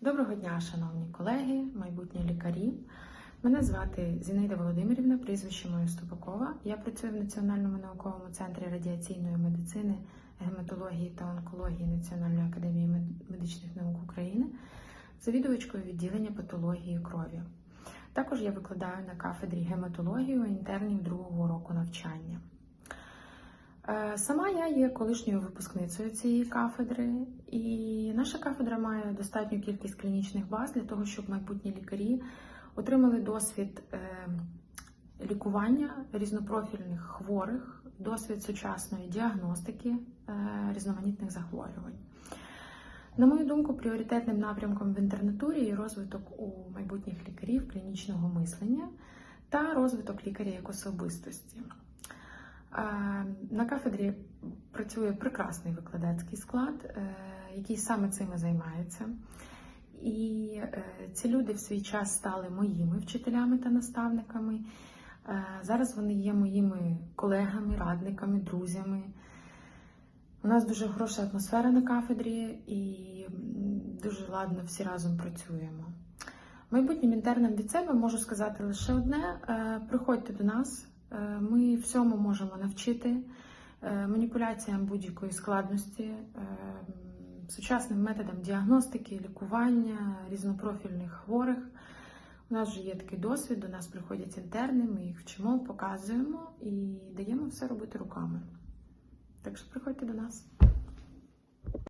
Доброго дня, шановні колеги, майбутні лікарі. Мене звати Зінаїда Володимирівна, прізвище моє Ступакова. Я працюю в Національному науковому центрі радіаційної медицини, гематології та онкології Національної академії медичних наук України, завідувачкою відділення патології крові. Також я викладаю на кафедрі гематології інтернів другого року навчання. Е, Сама я є колишньою випускницею цієї кафедри, і наша кафедра має достатню кількість клінічних баз для того, щоб майбутні лікарі отримали досвід е, лікування різнопрофільних хворих, досвід сучасної діагностики е, різноманітних захворювань. На мою думку, пріоритетним напрямком в інтернатурі є розвиток у майбутніх лікарів клінічного мислення та розвиток лікаря як особистості. На кафедрі працює прекрасний викладацький склад, е, який саме цим займається. І е, ці люди в свій час стали моїми вчителями та наставниками. Е, Зараз вони є моїми колегами, радниками, друзями. У нас дуже хороша атмосфера на кафедрі і дуже ладно всі разом працюємо. Майбутнім інтернам від себе можу сказати лише одне: приходьте до нас, ми всьому можемо навчити е, маніпуляціям будь-якої складності, е, сучасним методам діагностики, лікування різнопрофільних хворих. У нас вже є такий досвід, до нас приходять інтерни, ми їх вчимо, показуємо і даємо все робити руками. Так що приходьте до нас.